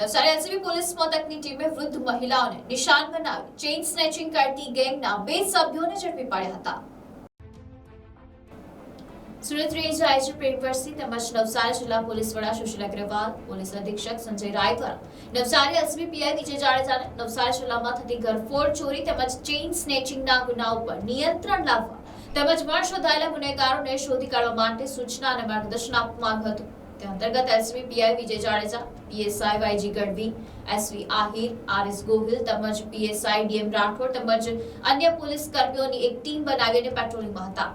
Navsari LCB police મથકની ટીમે વૃદ્ધ મહિલાઓને નિશાન બનાવી ચેઇન સ્નેચિંગ કરતી ગેંગના બે સભ્યોને ઝડપી પાડ્યા હતા. સુરત રેન્જ આઈજી પ્રેમવર્ષી તેમજ નવસારી જિલ્લા પોલીસ વડા સુશીલ અગ્રવાલ, પોલીસ અધિક્ષક સંજય રાય દ્વારા નવસારી એસબી પીઆઈ વિજય જાડેજાને નવસારી જિલ્લામાં થતી ઘરફોડ ચોરી તેમજ ચેઇન સ્નેચિંગના ગુના ઉપર નિયંત્રણ લાવવા તેમજ વણ શોધાયેલા ગુનેગારોને શોધી કાઢવા માટે સૂચના અને માર્ગદર્શન આપવામાં આવ્યું હતું. તે અંતર્ગત SV PI Vijay Jadeja PSI YG Gadhvi SV Ahir RS Gohil તેમજ પીએસઆઈ ડીએમ રાઠોડ તેમજ અન્ય પોલીસ કર્મીઓની એક ટીમ બનાવીને પેટ્રોલિંગમાં હતા.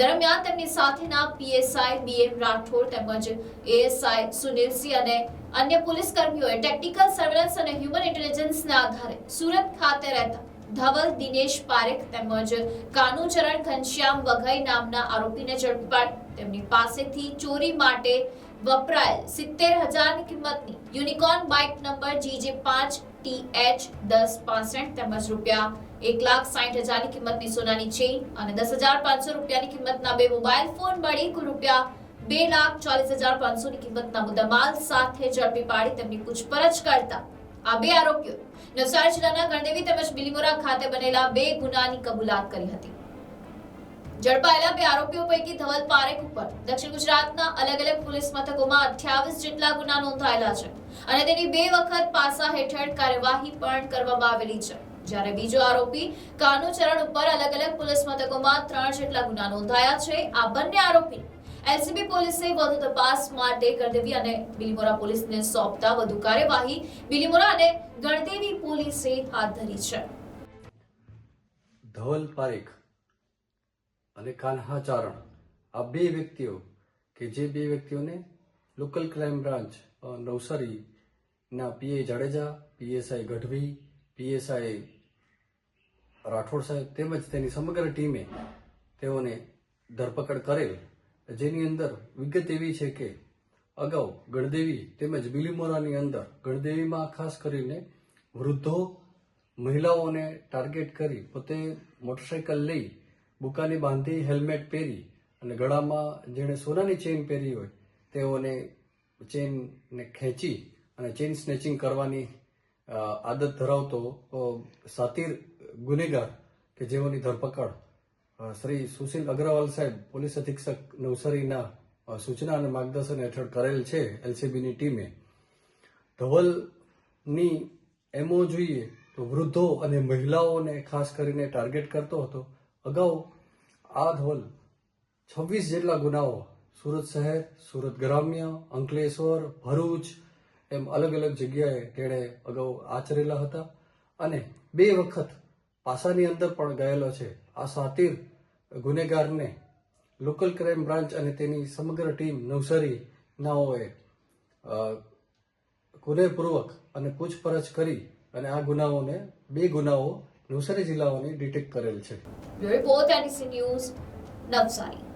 દરમિયાન તેમની સાથેના પીએસઆઈ બીએમ રાઠોડ તેમજ એએસઆઈ સુનિલસિંહ અને અન્ય પોલીસ કર્મીઓએ ટેકનિકલ સર્વેલન્સ અને હ્યુમન ઇન્ટેલિજન્સના આધારે સુરત ખાતે રહેતા ધવલ, દિનેશ પારેખ તેમજ કાનુચરણ ઘનશ્યામ વઘઈ નામના આરોપીને ઝડપી પાડી તેમની પાસેથી ચોરી માટે વપરાયેલ સિત્તેર હજારની કિંમતની યુનિકોર્ન બાઇક નંબર જીજે પાંચ ટી એચ દસ પાસઠ તેમજ રૂપિયા એક લાખ સાઠ હજારની કિંમતની સોનાની ચેઇન અને દસ હજાર પાંચસો રૂપિયાની કિંમતના બે મોબાઈલ ફોન મળી કુલ રૂપિયા બે લાખ ચાલીસ હજાર પાંચસોની કિંમતના મુદ્દામાલ સાથે ઝડપી પાડી તેમની પૂછપરછ કરતા. આ બે આરોપીઓ નવસારી જિલ્લાના ગણદેવી તેમજ બિલીમોરા ખાતે બનેલા બે ગુનાની કબૂલાત કરી હતી. ઝડપાયેલા બે આરોપીઓ પૈકી ધવલ પારેખ ઉપર દક્ષિણ ગુજરાતના અલગ અલગ પોલીસ મથકોમાં અઠ્યાવીસ જેટલા ગુના નોંધાયેલા છે અને તેની બે વખત પાસા હેઠળ કાર્યવાહી પણ કરવામાં આવેલી છે. જ્યારે બીજો આરોપી કાનુચરણ ઉપર અલગ અલગ પોલીસ મથકોમાં ત્રણ જેટલા ગુના નોંધાયા છે, આ બંને આરોપી એલસીબી પોલીસે વધુ તપાસ માટે ગણદેવી અને બિલીમોરા પોલીસને સોંપતા વધુ કાર્યવાહી બિલીમોરા અને ગણદેવી પોલીસે હાથ ધરી છે. ધવલ પારેખ અને કાન્હા ચારણ આ બે વ્યક્તિઓ, કે જે બે વ્યક્તિઓને લોકલ ક્રાઇમ બ્રાન્ચ નવસારીના PA Jadeja PSI Gadhvi PSI Rathod સાહેબ તેમજ તેની સમગ્ર ટીમે તેઓને ધરપકડ કરેલ. જેની અંદર વિગત એવી છે કે અગાઉ ગણદેવી તેમજ બિલીમોરાની અંદર ગણદેવીમાં ખાસ કરીને વૃદ્ધો, મહિલાઓને ટાર્ગેટ કરી પોતે મોટરસાયકલ લઈ બુકાની બાંધી હેલ્મેટ પહેરી અને ગળામાં જેણે સોનાની ચેઇન પહેરી હોય, તેઓને ચેઇનને ખેંચી અને ચેઇન સ્નેચિંગ કરવાની આદત ધરાવતો સાતીર ગુનેગાર કે જેઓની ધરપકડ શ્રી સુશીલ અગ્રવાલ સાહેબ, પોલીસ અધિક્ષક નવસારીના સૂચના અને માર્ગદર્શન હેઠળ કરેલ છે એલસીબીની ટીમે. ધવલની એમઓ જોઈએ તો વૃદ્ધો અને મહિલાઓને ખાસ કરીને ટાર્ગેટ કરતો હતો અગાઉ આ ધોલ છવ્વીસ જેટલા ગુનાઓ, સુરત શહેર, સુરત ગ્રામ્ય, અંકલેશ્વર, ભરૂચ, એમ અલગ અલગ જગ્યાએ તેણે અગાઉ આચરેલા હતા અને બે વખત પાસાની અંદર પણ ગયેલો છે. આ સાતીર ગુનેગારને લોકલ ક્રાઇમ બ્રાન્ચ અને તેની સમગ્ર ટીમ નવસારી નાઓએ અને પૂછપરછ કરી અને આ ગુનાઓને, બે ગુનાઓ નવસારી જિલ્લાઓની ડિટેક્ટ કરેલ છે. Report NC news Navsari.